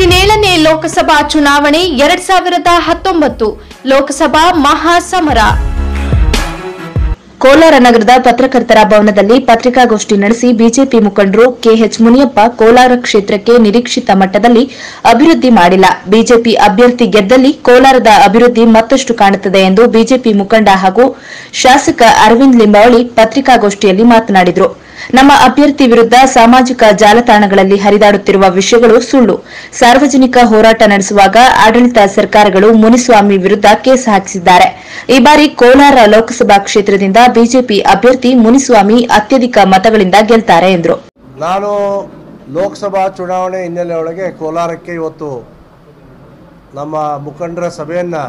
ಹದಿನೇಳನೇ ಲೋಕಸಭಾ ಚುನಾವಣೆ ಎರಡ್ ಸಾವಿರದ ಹತ್ತೊಂಬತ್ತು ಲೋಕಸಭಾ ಮಹಾಸಮರ. ಕೋಲಾರ ನಗರದ ಪತ್ರಕರ್ತರ ಭವನದಲ್ಲಿ ಪತ್ರಿಕಾಗೋಷ್ಠಿ ನಡೆಸಿ ಬಿಜೆಪಿ ಮುಖಂಡರು ಕೆಎಚ್ ಮುನಿಯಪ್ಪ ಕೋಲಾರ ಕ್ಷೇತ್ರಕ್ಕೆ ನಿರೀಕ್ಷಿತ ಮಟ್ಟದಲ್ಲಿ ಅಭಿವೃದ್ಧಿ ಮಾಡಿಲ್ಲ. ಬಿಜೆಪಿ ಅಭ್ಯರ್ಥಿ ಗೆದ್ದಲ್ಲಿ ಕೋಲಾರದ ಅಭಿವೃದ್ಧಿ ಮತ್ತಷ್ಟು ಕಾಣುತ್ತದೆ ಎಂದು ಬಿಜೆಪಿ ಮುಖಂಡ ಹಾಗೂ ಶಾಸಕ ಅರವಿಂದ್ ಲಿಂಬಾವಳಿ ಪತ್ರಿಕಾಗೋಷ್ಠಿಯಲ್ಲಿ ಮಾತನಾಡಿದರು. ನಮ್ಮ ಅಭ್ಯರ್ಥಿ ವಿರುದ್ಧ ಸಾಮಾಜಿಕ ಜಾಲತಾಣಗಳಲ್ಲಿ ಹರಿದಾಡುತ್ತಿರುವ ವಿಷಯಗಳು ಸುಳ್ಳು. ಸಾರ್ವಜನಿಕ ಹೋರಾಟ ನಡೆಸುವಾಗ ಆಡಳಿತ ಸರ್ಕಾರಗಳು ಮುನಿಸ್ವಾಮಿ ವಿರುದ್ಧ ಕೇಸ್ ಹಾಕಿಸಿದ್ದಾರೆ. ಈ ಬಾರಿ ಕೋಲಾರ ಲೋಕಸಭಾ ಕ್ಷೇತ್ರದಿಂದ ಬಿಜೆಪಿ ಅಭ್ಯರ್ಥಿ ಮುನಿಸ್ವಾಮಿ ಅತ್ಯಧಿಕ ಮತಗಳಿಂದ ಗೆಲ್ತಾರೆ ಎಂದರು. ನಾನು ಲೋಕಸಭಾ ಚುನಾವಣೆ ಹಿನ್ನೆಲೆಯೊಳಗೆ ಕೋಲಾರಕ್ಕೆ ಇವತ್ತು ನಮ್ಮ ಮುಖಂಡರ ಸಭೆಯನ್ನು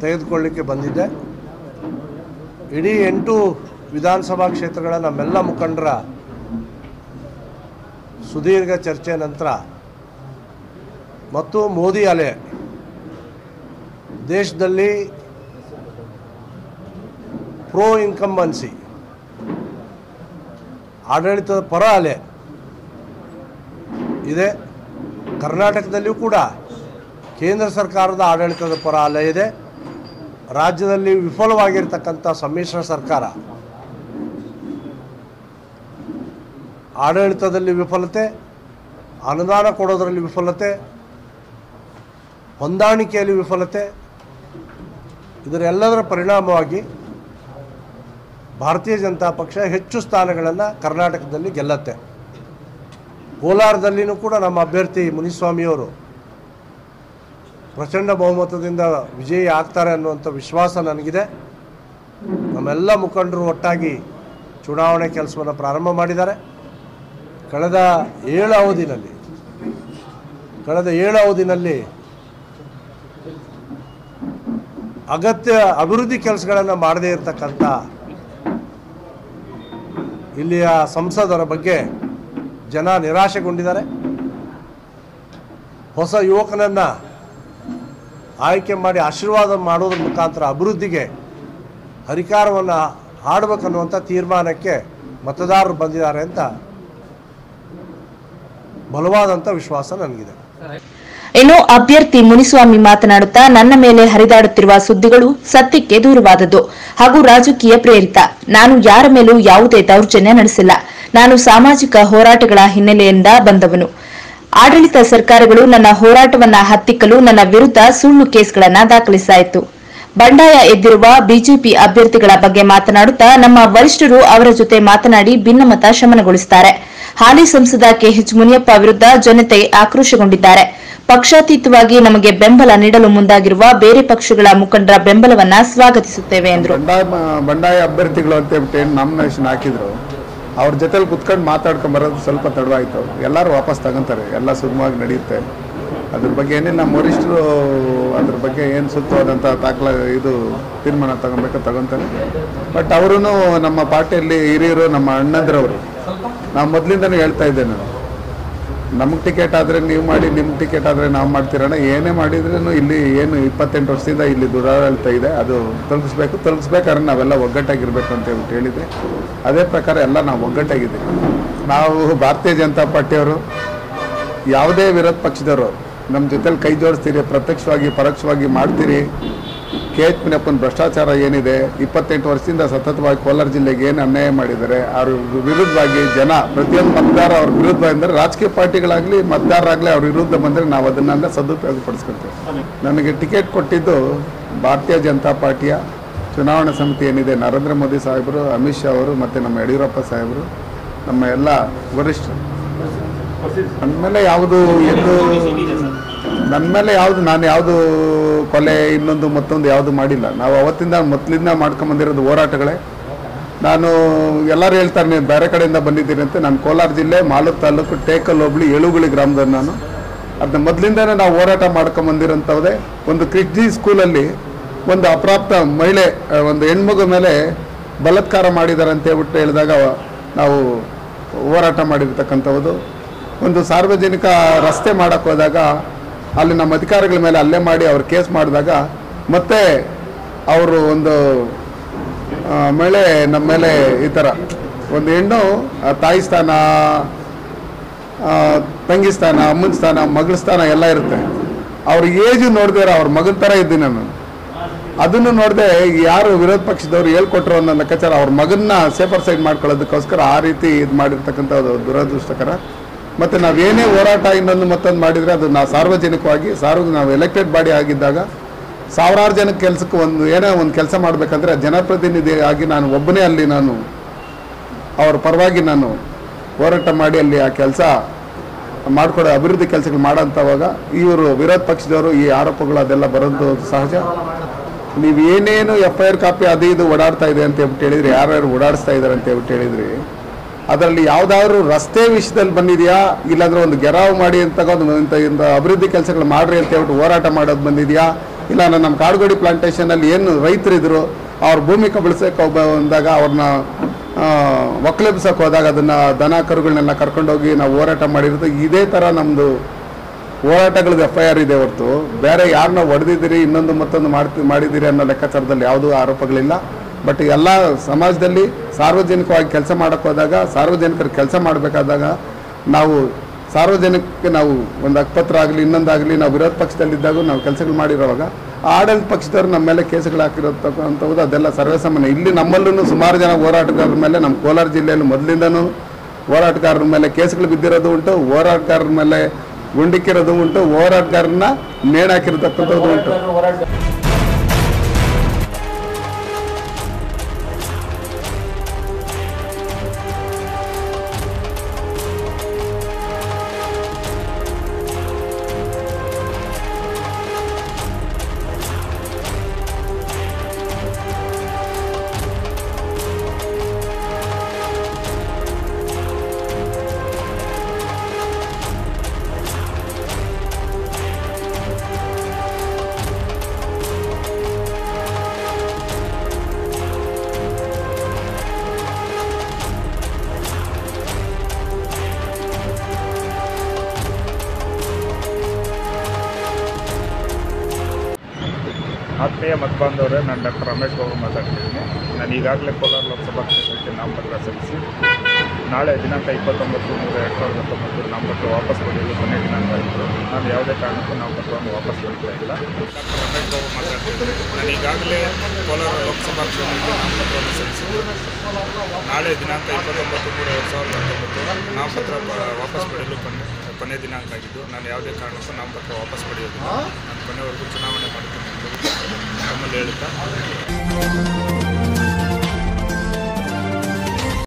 ತೆಗೆದುಕೊಳ್ಳಿಕ್ಕೆ ಬಂದಿದ್ದೆ. ಇಡೀ ಎಂಟು ವಿಧಾನಸಭಾ ಕ್ಷೇತ್ರಗಳ ನಮ್ಮೆಲ್ಲ ಮುಖಂಡರ ಸುದೀರ್ಘ ಚರ್ಚೆ ನಂತರ ಮತ್ತು ಮೋದಿ ಅಲೆ ದೇಶದಲ್ಲಿ ಪ್ರೋ ಇನ್ಕಂಬನ್ಸಿ ಆಡಳಿತದ ಪರ ಅಲೆ ಇದೆ. ಕರ್ನಾಟಕದಲ್ಲಿಯೂ ಕೂಡ ಕೇಂದ್ರ ಸರ್ಕಾರದ ಆಡಳಿತದ ಪರ ಅಲೆ ಇದೆ. ರಾಜ್ಯದಲ್ಲಿ ವಿಫಲವಾಗಿರ್ತಕ್ಕಂಥ ಸಮ್ಮಿಶ್ರ ಸರ್ಕಾರ ಆಡಳಿತದಲ್ಲಿ ವಿಫಲತೆ, ಅನುದಾನ ಕೊಡೋದರಲ್ಲಿ ವಿಫಲತೆ, ಹೊಂದಾಣಿಕೆಯಲ್ಲಿ ವಿಫಲತೆ ಇದರೆಲ್ಲದರ ಪರಿಣಾಮವಾಗಿ ಭಾರತೀಯ ಜನತಾ ಪಕ್ಷ ಹೆಚ್ಚು ಸ್ಥಾನಗಳನ್ನು ಕರ್ನಾಟಕದಲ್ಲಿ ಗೆಲ್ಲತ್ತೆ. ಕೋಲಾರದಲ್ಲಿಯೂ ಕೂಡ ನಮ್ಮ ಅಭ್ಯರ್ಥಿ ಮುನಿಸ್ವಾಮಿಯವರು ಪ್ರಚಂಡ ಬಹುಮತದಿಂದ ವಿಜಯಿ ಆಗ್ತಾರೆ ಅನ್ನುವಂಥ ವಿಶ್ವಾಸ ನನಗಿದೆ. ನಮ್ಮೆಲ್ಲ ಮುಖಂಡರು ಒಟ್ಟಾಗಿ ಚುನಾವಣೆ ಕೆಲಸವನ್ನು ಪ್ರಾರಂಭ ಮಾಡಿದ್ದಾರೆ. ಕಳೆದ ಏಳು ಅವಧಿನಲ್ಲಿ, ಕಳೆದ ಏಳು ಅವಧಿನಲ್ಲಿ ಅಗತ್ಯ ಅಭಿವೃದ್ಧಿ ಕೆಲಸಗಳನ್ನು ಮಾಡದೇ ಇರತಕ್ಕಂಥ ಇಲ್ಲಿಯ ಸಂಸದರ ಬಗ್ಗೆ ಜನ ನಿರಾಶೆಗೊಂಡಿದ್ದಾರೆ. ಹೊಸ ಯುವಕನನ್ನು ಆಯ್ಕೆ ಮಾಡಿ ಆಶೀರ್ವಾದ ಮಾಡೋದ್ರ ಮುಖಾಂತರ ಅಭಿವೃದ್ಧಿಗೆ ಹರಿಕಾರವನ್ನು ಹಾಡಬೇಕನ್ನುವಂಥ ತೀರ್ಮಾನಕ್ಕೆ ಮತದಾರರು ಬಂದಿದ್ದಾರೆ ಅಂತ ಬಲವಾದಂಥ ವಿಶ್ವಾಸ ನನಗಿದೆ. ಇನ್ನು ಅಭ್ಯರ್ಥಿ ಮುನಿಸ್ವಾಮಿ ಮಾತನಾಡುತ್ತಾ, ನನ್ನ ಮೇಲೆ ಹರಿದಾಡುತ್ತಿರುವ ಸುದ್ದಿಗಳು ಸತ್ಯಕ್ಕೆ ದೂರವಾದದ್ದು ಹಾಗೂ ರಾಜಕೀಯ ಪ್ರೇರಿತ. ನಾನು ಯಾರ ಮೇಲೂ ಯಾವುದೇ ದೌರ್ಜನ್ಯ ನಡೆಸಿಲ್ಲ. ನಾನು ಸಾಮಾಜಿಕ ಹೋರಾಟಗಳ ಹಿನ್ನೆಲೆಯಿಂದ ಬಂದವನು. ಆಡಳಿತ ಸರ್ಕಾರಗಳು ನನ್ನ ಹೋರಾಟವನ್ನ ಹತ್ತಿಕ್ಕಲು ನನ್ನ ವಿರುದ್ಧ ಸುಳ್ಳು ಕೇಸ್ಗಳನ್ನು ದಾಖಲಿಸಾಯಿತು ಬಂಡಾಯ ಎದ್ದಿರುವ ಬಿಜೆಪಿ ಅಭ್ಯರ್ಥಿಗಳ ಬಗ್ಗೆ ಮಾತನಾಡುತ್ತಾ ನಮ್ಮ ವರಿಷ್ಠರು ಅವರ ಜೊತೆ ಮಾತನಾಡಿ ಭಿನ್ನಮತ ಶಮನಗೊಳಿಸುತ್ತಾರೆ. ಹಾಲಿ ಸಂಸದ ಕೆಎಚ್ ಮುನಿಯಪ್ಪ ವಿರುದ್ಧ ಜನತೆ ಆಕ್ರೋಶಗೊಂಡಿದ್ದಾರೆ. ಪಕ್ಷಾತೀತವಾಗಿ ನಮಗೆ ಬೆಂಬಲ ನೀಡಲು ಮುಂದಾಗಿರುವ ಬೇರೆ ಪಕ್ಷಗಳ ಮುಖಂಡರ ಬೆಂಬಲವನ್ನ ಸ್ವಾಗತಿಸುತ್ತೇವೆ ಎಂದರು. ಬಂಡಾಯ ಅಭ್ಯರ್ಥಿಗಳು ಅಂತ ನಾಮಿನೇಷನ್ ಹಾಕಿದ್ರು? ಅವ್ರ ಜೊತೆಲಿ ಕುತ್ಕೊಂಡು ಮಾತಾಡ್ಕೊಂಬರೋದು ಸ್ವಲ್ಪ ತಡವಾಯ್ತು ಎಲ್ಲರೂ ವಾಪಸ್ ತಗೊಂತಾರೆ. ಎಲ್ಲ ಸುಗಮವಾಗಿ ನಡೆಯುತ್ತೆ. ಅದ್ರ ಬಗ್ಗೆ ಏನಿಲ್ಲ. ನಮ್ಮ ವರಿಷ್ಠರು ಅದ್ರ ಬಗ್ಗೆ ಏನು ಸುತ್ತವಾದಂಥ ದಾಖಲ ಇದು ತೀರ್ಮಾನ ತಗೊಬೇಕು ತಗೊಂತಾರೆ. ಬಟ್ ಅವರು ನಮ್ಮ ಪಾರ್ಟಿಯಲ್ಲಿ ಹಿರಿಯರು ನಮ್ಮ ಅಣ್ಣಂದ್ರವರು. ನಾವು ಮೊದಲಿಂದನೂ ಹೇಳ್ತಾ ಇದ್ದೇನೆ ನಾನು. ನಮಗೆ ಟಿಕೆಟ್ ಆದರೆ ನೀವು ಮಾಡಿ ನಿಮ್ಮ ಟಿಕೆಟ್ ಆದರೆ ನಾವು ಮಾಡ್ತಿರೋಣ ಏನೇ ಮಾಡಿದ್ರೂ ಇಲ್ಲಿ ಏನು ಇಪ್ಪತ್ತೆಂಟು ವರ್ಷದಿಂದ ಇಲ್ಲಿ ದುರಾಡಳಿತ ಇದೆ. ಅದು ತಲುಪಿಸ್ಬೇಕು, ತಲುಪಿಸ್ಬೇಕಾದ್ರೆ ನಾವೆಲ್ಲ ಒಗ್ಗಟ್ಟಾಗಿರ್ಬೇಕು ಅಂತ ಹೇಳ್ಬಿಟ್ಟು ಹೇಳಿದೆ ಅದೇ ಪ್ರಕಾರ ಎಲ್ಲ ನಾವು ಒಗ್ಗಟ್ಟಾಗಿದ್ದೀವಿ. ನಾವು ಭಾರತೀಯ ಜನತಾ ಪಾರ್ಟಿಯವರು, ಯಾವುದೇ ವಿರೋಧ ಪಕ್ಷದವರು ನಮ್ಮ ಜೊತೆಲಿ ಕೈ ಜೋಡಿಸ್ತೀರಿ, ಪ್ರತ್ಯಕ್ಷವಾಗಿ, ಪರೋಕ್ಷವಾಗಿ ಮಾಡ್ತೀರಿ ಕೆ ಎಚ್ ಪಿನಪ್ಪನ ಭ್ರಷ್ಟಾಚಾರ ಏನಿದೆ, ಇಪ್ಪತ್ತೆಂಟು ವರ್ಷದಿಂದ ಸತತವಾಗಿ ಕೋಲಾರ ಜಿಲ್ಲೆಗೆ ಏನು ಅನ್ಯಾಯ ಮಾಡಿದ್ದಾರೆ, ಅವ್ರ ವಿರುದ್ಧವಾಗಿ ಜನ, ಪ್ರತಿಯೊಂದು ಮತದಾರ ಅವ್ರ ವಿರುದ್ಧ ಅಂದರೆ ರಾಜಕೀಯ ಪಾರ್ಟಿಗಳಾಗಲಿ, ಮತದಾರರಾಗಲಿ ಅವ್ರ ವಿರುದ್ಧ ಬಂದರೆ ನಾವು ಅದನ್ನೆಲ್ಲ ಸದುಪಯೋಗಪಡಿಸ್ಕೊಳ್ತೇವೆ. ನನಗೆ ಟಿಕೆಟ್ ಕೊಟ್ಟಿದ್ದು ಭಾರತೀಯ ಜನತಾ ಪಾರ್ಟಿಯ ಚುನಾವಣಾ ಸಮಿತಿ ಏನಿದೆ, ನರೇಂದ್ರ ಮೋದಿ ಸಾಹೇಬರು, ಅಮಿತ್ ಶಾ ಅವರು ಮತ್ತು ನಮ್ಮ ಯಡಿಯೂರಪ್ಪ ಸಾಹೇಬರು, ನಮ್ಮ ಎಲ್ಲ ವರಿಷ್ಠರು ನನ್ನ ಮೇಲೆ ಯಾವುದು ಎಂದು ನನ್ನ ಮೇಲೆ ಯಾವುದು ನಾನು ಯಾವುದು ಕೊಲೆ ಇನ್ನೊಂದು ಮತ್ತೊಂದು ಯಾವುದು ಮಾಡಿಲ್ಲ. ನಾವು ಅವತ್ತಿಂದ ಮೊದಲಿಂದ ಮಾಡ್ಕೊಂಬಂದಿರೋದು ಹೋರಾಟಗಳೇ. ನಾನು ಎಲ್ಲರೂ ಹೇಳ್ತಾರೆ, ನೀವು ಬೇರೆ ಕಡೆಯಿಂದ ಬಂದಿದ್ದೀನಿ ಅಂತ. ನಾನು ಕೋಲಾರ ಜಿಲ್ಲೆ, ಮಾಲೂರು ತಾಲೂಕು, ಟೇಕಲ್ ಹೋಬಳಿ, ಏಳುಗುಳಿ ಗ್ರಾಮದಲ್ಲಿ ನಾನು. ಅದನ್ನ ಮೊದಲಿಂದನೇ ನಾವು ಹೋರಾಟ ಮಾಡ್ಕೊಂಬಂದಿರೋಂಥದ್ದೇ ಒಂದು ಕ್ರಿಸ್ಟಿ ಸ್ಕೂಲಲ್ಲಿ ಒಂದು ಅಪ್ರಾಪ್ತ ಮಹಿಳೆ ಒಂದು ಹೆಣ್ಮಗು ಮೇಲೆ ಬಲತ್ಕಾರ ಮಾಡಿದ್ದಾರೆ ಅಂತ ಹೇಳ್ಬಿಟ್ಟು ಹೇಳಿದಾಗ ನಾವು ಹೋರಾಟ ಮಾಡಿರ್ತಕ್ಕಂಥದ್ದು ಒಂದು ಸಾರ್ವಜನಿಕ ರಸ್ತೆ ಮಾಡಕ್ಕೆ ಹೋದಾಗ ಅಲ್ಲಿ ನಮ್ಮ ಅಧಿಕಾರಿಗಳ ಮೇಲೆ ಹಲ್ಲೆ ಮಾಡಿ ಅವ್ರು ಕೇಸ್ ಮಾಡಿದಾಗ ಮತ್ತೆ ಅವರು ಒಂದು ಮಹಿಳೆ ನಮ್ಮ ಮೇಲೆ ಈ ಥರ ಒಂದು ಹೆಣ್ಣು ತಾಯಿ ಸ್ಥಾನ ತಂಗಿ ಸ್ಥಾನ, ಅಮ್ಮನ ಸ್ಥಾನ, ಮಗಳ ಸ್ಥಾನ ಎಲ್ಲ ಇರುತ್ತೆ. ಅವ್ರ ಏಜು ನೋಡಿದ್ರೆ ಅವ್ರ ಮಗನ ಥರ ಇದ್ದೀನಿ ನಾನು. ಅದನ್ನು ನೋಡದೆ ಯಾರು ವಿರೋಧ ಪಕ್ಷದವ್ರು ಹೇಳ್ಕೊಟ್ರು ಅನ್ನೋ ಲೆಕ್ಕಾಚಾರ ಅವ್ರ ಮಗನ್ನ ಸೇಫರ್ ಸೈಡ್ ಮಾಡ್ಕೊಳ್ಳೋದಕ್ಕೋಸ್ಕರ ಆ ರೀತಿ ಇದು ಮಾಡಿರ್ತಕ್ಕಂಥ ದುರದೃಷ್ಟಕರ. ಮತ್ತು ನಾವೇನೇ ಹೋರಾಟ ಇನ್ನೊಂದು ಮತ್ತೊಂದು ಮಾಡಿದರೆ ಅದು ನಾವು ಸಾರ್ವಜನಿಕವಾಗಿ ಸಾರ್ವ ನಾವು ಎಲೆಕ್ಟೆಡ್ ಬಾಡಿ ಆಗಿದ್ದಾಗ ಸಾವಿರಾರು ಜನ ಕೆಲಸಕ್ಕೆ ಒಂದು ಏನೇ ಒಂದು ಕೆಲಸ ಮಾಡಬೇಕಂದ್ರೆ ಜನಪ್ರತಿನಿಧಿ ಆಗಿ ನಾನು ಒಬ್ಬನೇ ಅಲ್ಲಿ ನಾನು ಅವ್ರ ಪರವಾಗಿ ನಾನು ಹೋರಾಟ ಮಾಡಿ ಅಲ್ಲಿ ಆ ಕೆಲಸ ಮಾಡಿಕೊಡೋ ಅಭಿವೃದ್ಧಿ ಕೆಲಸಗಳು ಮಾಡೋಂಥವಾಗ ಇವರು ವಿರೋಧ ಪಕ್ಷದವರು ಈ ಆರೋಪಗಳು ಅದೆಲ್ಲ ಬರೋದು ಸಹಜ. ನೀವು ಏನೇನು ಎಫ್ ಐ ಆರ್ ಕಾಪಿ ಅದು ಇದು ಓಡಾಡ್ತಾ ಇದೆ ಅಂತ ಹೇಳ್ಬಿಟ್ಟು ಹೇಳಿದ್ರಿ, ಯಾರ್ಯಾರು ಓಡಾಡಿಸ್ತಾ ಇದ್ದಾರೆ ಅಂತ ಹೇಳ್ಬಿಟ್ಟು ಹೇಳಿದ್ರಿ. ಅದರಲ್ಲಿ ಯಾವ್ದಾದ್ರು ರಸ್ತೆ ವಿಷಯದಲ್ಲಿ ಬಂದಿದೆಯಾ? ಇಲ್ಲಾಂದ್ರೆ ಒಂದು ಗೆರಾವ್ ಮಾಡಿ ಅಂತ ಒಂದು ಅಭಿವೃದ್ಧಿ ಕೆಲಸಗಳು ಮಾಡ್ರಿ ಅಂತ ಹೇಳ್ಬಿಟ್ಟು ಹೋರಾಟ ಮಾಡೋದು ಬಂದಿದೆಯಾ? ಇಲ್ಲ ನಮ್ಮ ಕಾಡುಗೋಡಿ ಪ್ಲಾಂಟೇಶನಲ್ಲಿ ಏನು ರೈತರಿದ್ರು, ಅವ್ರ ಭೂಮಿ ಕಬಳಿಸಕ್ಕೆ ಒಬ್ಬ ಬಂದಾಗ ಅವ್ರನ್ನ ಒಕ್ಕಲೆಬ್ಸಕ್ಕೆ ಹೋದಾಗ ಅದನ್ನ ದನ ಕರುಗಳನ್ನೆಲ್ಲ ಕರ್ಕೊಂಡೋಗಿ ನಾವು ಹೋರಾಟ ಮಾಡಿರೋದು. ಇದೇ ಥರ ನಮ್ಮದು ಹೋರಾಟಗಳದ್ದು ಎಫ್ ಐ ಆರ್ ಇದೆ ಹೊರತು. ಬೇರೆ ಯಾರನ್ನ ಹೊಡೆದಿದ್ದೀರಿ, ಇನ್ನೊಂದು ಮತ್ತೊಂದು ಮಾಡ್ತಿ, ಮಾಡಿದ್ದೀರಿ ಅನ್ನೋ ಲೆಕ್ಕಾಚಾರದಲ್ಲಿ ಯಾವುದೂ ಆರೋಪಗಳಿಲ್ಲ. ಬಟ್ ಎಲ್ಲ ಸಮಾಜದಲ್ಲಿ ಸಾರ್ವಜನಿಕವಾಗಿ ಕೆಲಸ ಮಾಡೋಕ್ಕೋದಾಗ ಸಾರ್ವಜನಿಕರು ಕೆಲಸ ಮಾಡಬೇಕಾದಾಗ ನಾವು ಸಾರ್ವಜನಿಕಕ್ಕೆ ನಾವು ಒಂದು ಅಕ್ಪತ್ರ ಆಗಲಿ ಇನ್ನೊಂದಾಗಲಿ ನಾವು ವಿರೋಧ ಪಕ್ಷದಲ್ಲಿದ್ದಾಗ ನಾವು ಕೆಲಸಗಳು ಮಾಡಿರೋವಾಗ, ಆಡಳಿತ ಪಕ್ಷದವರು ನಮ್ಮ ಮೇಲೆ ಕೇಸುಗಳು ಹಾಕಿರತಕ್ಕಂಥದ್ದು ಅದೆಲ್ಲ ಸರ್ವೇಸಾಮಾನ್ಯ. ಇಲ್ಲಿ ನಮ್ಮಲ್ಲೂ ಸುಮಾರು ಜನ ಹೋರಾಟಗಾರರ ಮೇಲೆ, ನಮ್ಮ ಕೋಲಾರ ಜಿಲ್ಲೆಯಲ್ಲಿ ಮೊದಲಿಂದನೂ ಹೋರಾಟಗಾರರ ಮೇಲೆ ಕೇಸುಗಳು ಬಿದ್ದಿರೋದು ಉಂಟು, ಹೋರಾಟಗಾರರ ಮೇಲೆ ಗುಂಡಿಕ್ಕಿರೋದು ಉಂಟು, ಹೋರಾಟಗಾರನ್ನ ನೇಣಾಕಿರತಕ್ಕಂಥದ್ದು ಉಂಟು. ಆತ್ಮೀಯ ಮತಬಾಂಧವರೇ ನಾನು ಡಾಕ್ಟರ್ ರಮೇಶ್ ಬಾಬು ಮಾತಾಡ್ತಿದ್ದೀನಿ. ನಾನು ಈಗಾಗಲೇ ಕೋಲಾರ ಲೋಕಸಭಾ ಕ್ಷೇತ್ರಕ್ಕೆ ನಾಮಪತ್ರ ಸಲ್ಲಿಸಿ ನಾಳೆ ದಿನಾಂಕ ಇಪ್ಪತ್ತೊಂಬತ್ತು, ಮೂರು ಎರಡು ಸಾವಿರದ ಹತ್ತೊಂಬತ್ತು ನಾಮಪತ್ರ ವಾಪಸ್ ಪಡೆಯಲು ಕೊನೆ ದಿನಾಂಕ ಇತ್ತು ನಾನು ಯಾವುದೇ ಕಾರಣಕ್ಕೂ ನಾಮಪತ್ರವನ್ನು ವಾಪಸ್ ಪಡಿತಾ ಇಲ್ಲ. ನಾನು ಈಗಾಗಲೇ ಕೋಲಾರ ಲೋಕಸಭಾ ಕ್ಷೇತ್ರಕ್ಕೆ ನಾಮಪತ್ರವನ್ನು ಸಲ್ಲಿಸಿದ್ದು ನಾಳೆ ದಿನಾಂಕ ಇಪ್ಪತ್ತೊಂಬತ್ತು, ಮೂರು ಎರಡು ಸಾವಿರದ ಹತ್ತೊಂಬತ್ತು ನಾಮಪತ್ರ ವಾಪಸ್ ಪಡೆಯಲು ಕೊನೆ ಕೊನೆ ದಿನಾಂಕ ಆಗಿದ್ದು, ನಾನು ಯಾವುದೇ ಕಾರಣಕ್ಕೂ ನಾಮಪತ್ರ ವಾಪಸ್ ಪಡೆಯೋದಿಲ್ಲ. ನಾನು ಕೊನೆವರೆಗೂ ಚುನಾವಣೆ ಮಾಡುತ್ತೇನೆ ಎಂದು ತಮ್ಮಲ್ಲಿ ಹೇಳುತ್ತಾ.